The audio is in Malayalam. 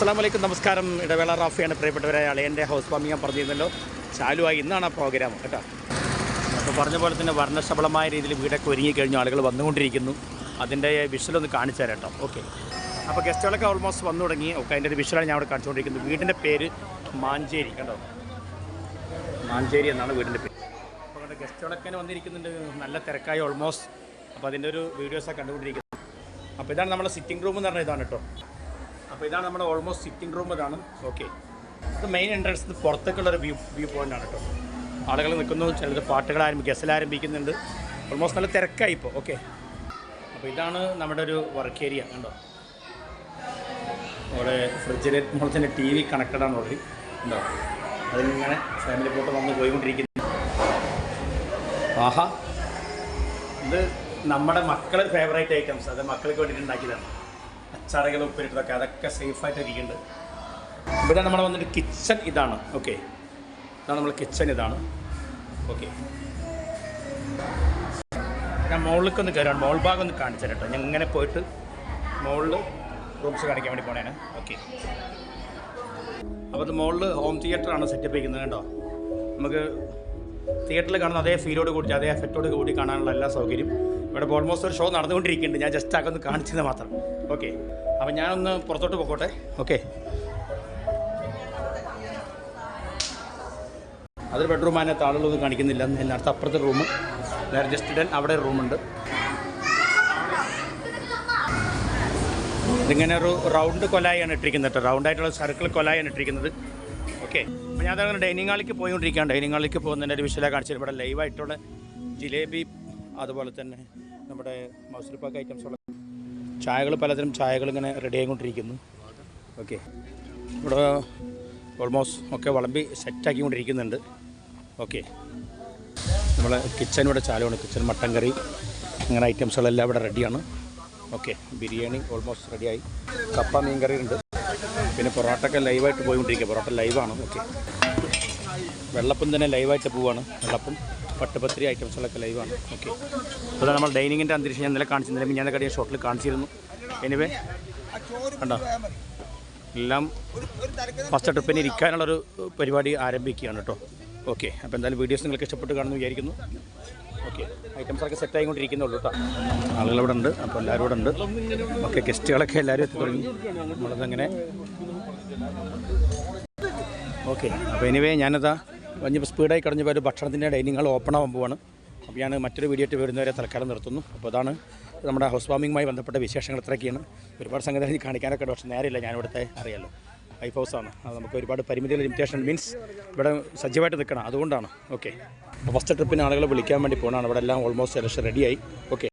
അസ്സാം വലൈക്കും നമസ്കാരം. ഇടവേള റാഫിയാണ് പ്രിയപ്പെട്ടവരായ അളയന്റെ ഹൗസ് വാമിങ് ഞാൻ പറഞ്ഞിരുന്നല്ലോ. ചാലുവായി ഇന്നാണ് ആ പ്രോഗ്രാം കേട്ടോ. അപ്പോൾ പറഞ്ഞ പോലെ തന്നെ വർണശബളമായ രീതിയിൽ വീടൊക്കെ ഒരുങ്ങി കഴിഞ്ഞു. ആളുകൾ വന്നുകൊണ്ടിരിക്കുന്നു. അതിന്റെ വിഷ്വലൊന്ന് കാണിച്ചു തരാം കേട്ടോ. ഓക്കെ അപ്പോൾ ഗസ്റ്റുകളൊക്കെ ഓൾമോസ്റ്റ് വന്നു തുടങ്ങി. ഓക്കെ അതിന്റെ ഒരു വിഷ്വലാണ് ഞാൻ അവിടെ കാണിച്ചുകൊണ്ടിരിക്കുന്നത്. വീടിന്റെ പേര് മാഞ്ചേരി കേട്ടോ. മാഞ്ചേരി എന്നാണ് വീടിന്റെ പേര്. അപ്പോൾ അവിടെ ഗസ്റ്റുകളൊക്കെ വന്നിരിക്കുന്നുണ്ട്. നല്ല തിരക്കായി ഓൾമോസ്റ്റ് അപ്പോൾ അതിന്റെ ഒരു വീഡിയോസൊക്കെ കണ്ടുകൊണ്ടിരിക്കുന്നത് അപ്പോൾ ഇതാണ് നമ്മുടെ സിറ്റിംഗ് റൂം എന്ന് പറഞ്ഞ ഇതാണ് കേട്ടോ. അപ്പോൾ ഇതാണ് നമ്മുടെ ഓൾമോസ്റ്റ് സിറ്റിംഗ് റൂം ഇതാണ് ഓക്കെ ഇത് മെയിൻ എൻട്രൻസ് പുറത്തേക്കുള്ള ഒരു വ്യൂ വ്യൂ പോയിന്റ് ആണ് കേട്ടോ. ആളുകൾ നിൽക്കുന്നു ചിലത് പാട്ടുകൾ ആരംഭിക്കും ഗസൽ ആരംഭിക്കുന്നുണ്ട്. ഓൾമോസ്റ്റ് നല്ല തിരക്കായി ഇപ്പോൾ ഓക്കെ അപ്പോൾ ഇതാണ് നമ്മുടെ ഒരു വർക്ക് ഏരിയ കണ്ടോ? അവിടെ ഫ്രിഡ്ജിൽ നമ്മൾ തന്നെ ടി വി കണക്റ്റഡ് ആണ് ഓൾറെഡി ഉണ്ടോ അതിലിങ്ങനെ ഫാമിലി ഫോട്ടോ വന്ന് പോയിക്കൊണ്ടിരിക്കുന്നു. ആഹാ. ഇത് നമ്മുടെ മക്കളുടെ ഫേവറേറ്റ് ഐറ്റംസ് അത് മക്കൾക്ക് വേണ്ടിയിട്ട് ഉണ്ടാക്കിയതാണ്. അച്ചാറുകൾ ഉപ്പിലിട്ടതൊക്കെ അതൊക്കെ സേഫായിട്ട് ഇരിക്കുന്നുണ്ട്. ഇവിടെ നമ്മൾ വന്നിട്ട് കിച്ചൺ ഇതാണ്. ഓക്കെ ഇതാണ് നമ്മൾ കിച്ചൺ ഇതാണ്. ഓക്കെ ഞാൻ മുകളിലേക്ക് ഒന്ന് കയറാണ് മോൾ ഭാഗം ഒന്ന് കാണിച്ചു തരട്ടോ ഞാൻ ഇങ്ങനെ പോയിട്ട് മുകളിൽ റൂംസ് കാണിക്കാൻ വേണ്ടി പോണേനെ ഓക്കെ അപ്പോൾ മുകളിൽ ഹോം തിയേറ്ററാണ് സെറ്റപ്പ് ചെയ്യുന്നത് കേട്ടോ. നമുക്ക് തിയേറ്ററിൽ കാണുന്ന അതേ ഫീലോട് കൂടി അതേ എഫക്റ്റോട് കൂടി കാണാനുള്ള എല്ലാ സൗകര്യം. ഇവിടെ ഓൾമോസ്റ്റ് ഒരു ഷോ നടന്നുകൊണ്ടിരിക്കുന്നുണ്ട്. ഞാൻ ജസ്റ്റ് ആക്കൊന്ന് കാണിച്ചത് മാത്രം. ഓക്കെ അപ്പം ഞാനൊന്ന് പുറത്തോട്ട് പോക്കോട്ടെ. ഓക്കെ അതൊരു ബെഡ്റൂം അതിനകത്ത് ആളുകളൊന്നും കാണിക്കുന്നില്ല. അതിനടുത്ത് അപ്പുറത്തെ റൂം നേരെ ജസ്റ്റ് ഇടൻ അവിടെ റൂമുണ്ട് ഇതിങ്ങനെ ഒരു റൗണ്ട് കൊലായാണ് ഇട്ടിരിക്കുന്നത് കേട്ടോ. റൗണ്ടായിട്ടുള്ള സർക്കിൾ കൊലായാണ് ഇട്ടിരിക്കുന്നത്. ഓക്കെ. അപ്പോൾ ഞാൻ അതങ്ങനെ ഡൈനിങ് ഹാളിലേക്ക് പോയിക്കൊണ്ടിരിക്കുകയാണ് ഡൈനിങ് ഹാളിലേക്ക് പോകുന്നതിന്റെ ഒരു വിഷയം കാണിച്ചത് ഇവിടെ ലൈവായിട്ടുള്ള ജിലേബി അതുപോലെ തന്നെ നമ്മുടെ മൗസൂരിപ്പാക്ക് ഐറ്റംസുള്ള ചായകൾ പലതരം ചായകൾ ഇങ്ങനെ റെഡി ആയിക്കൊണ്ടിരിക്കുന്നു. ഓക്കെ ഇവിടെ ഓൾമോസ്റ്റ് ഒക്കെ വിളമ്പി സെറ്റാക്കിക്കൊണ്ടിരിക്കുന്നുണ്ട് ഓക്കെ നമ്മൾ കിച്ചൺ ഇവിടെ ചാലമാണ് കിച്ചൺ മട്ടൻ കറി അങ്ങനെ ഐറ്റംസുകളെല്ലാം ഇവിടെ റെഡിയാണ് ഓക്കെ ബിരിയാണി ഓൾമോസ്റ്റ് റെഡിയായി കപ്പ മീൻ കറി ഉണ്ട്. പിന്നെ പൊറോട്ടയൊക്കെ ലൈവായിട്ട് പോയിക്കൊണ്ടിരിക്കുക. പൊറോട്ട ലൈവാണ്. ഓക്കെ. വെള്ളപ്പം തന്നെ ലൈവായിട്ട് പോവാണ്. വെള്ളപ്പം പട്ടുപത്രി ഐറ്റംസുകളൊക്കെ ലൈവാണ്. ഓക്കെ. അപ്പോൾ നമ്മൾ ഡൈനിങ്ങിന്റെ അന്തരീക്ഷം ഞാൻ ഇന്നലെ കാണിച്ചു. ഇന്നലെ ഞാൻ കടിയ ഷോട്ടിൽ കാണിച്ചിരുന്നു. എനിവേ കണ്ടോ? എല്ലാം ഫസ്റ്റ് ട്രിപ്പിന് ഇരിക്കാനുള്ളൊരു പരിപാടി ആരംഭിക്കുകയാണ് കേട്ടോ. ഓക്കെ. അപ്പോൾ എന്തായാലും വീഡിയോസ് നിങ്ങൾക്ക് ഇഷ്ടപ്പെട്ട് കാണുമെന്ന് വിചാരിക്കുന്നു. ഓക്കെ. ഐറ്റംസൊക്കെ സെറ്റ് ആയിക്കൊണ്ടിരിക്കുന്നുള്ളൂ കേട്ടോ ആളുകൾ ഇവിടെ ഉണ്ട് അപ്പോൾ എല്ലാവരും ഇവിടെ ഉണ്ട് ഓക്കെ ഗസ്റ്റുകളൊക്കെ എല്ലാവരും എത്തി തുടങ്ങി. നമ്മളതങ്ങനെ. ഓക്കെ അപ്പോൾ എനിവേ ഞാനതാ വലിയ സ്പീഡായി കടഞ്ഞപ്പോൾ ഒരു ഭക്ഷണത്തിന്റെ ഡൈനിങ് ഹാൾ ഓപ്പൺ ആവാൻ പോവാണ്. അപ്പോൾ ഞാൻ മറ്റൊരു വീഡിയോ ആയിട്ട് വരുന്നവരെ തൽക്കാലം നിർത്തുന്നു. അപ്പോൾ അതാണ് നമ്മുടെ ഹൗസ് വാമിങ്ങുമായി ബന്ധപ്പെട്ട വിശേഷങ്ങൾ ഇത്രയൊക്കെയാണ്. ഒരുപാട് സംഗതി കാണിക്കാനൊക്കെ പക്ഷേ നേരെയില്ല. ഞാനിവിടുത്തെ അറിയാമല്ലോ ലൈഫ് ഹൗസാണ് അത് നമുക്ക് ഒരുപാട് പരിമിതികൾ ലിമിറ്റേഷൻ മീൻസ് ഇവിടെ സജ്ജമായിട്ട് നിൽക്കണം. അതുകൊണ്ടാണ്. ഓക്കെ ഫസ്റ്റ് ട്രിപ്പിന് ആളുകളെ വിളിക്കാൻ വേണ്ടി പോകണം ഇവിടെ എല്ലാം ഓൾമോസ്റ്റ് ഏകദേശം റെഡിയായി ഓക്കെ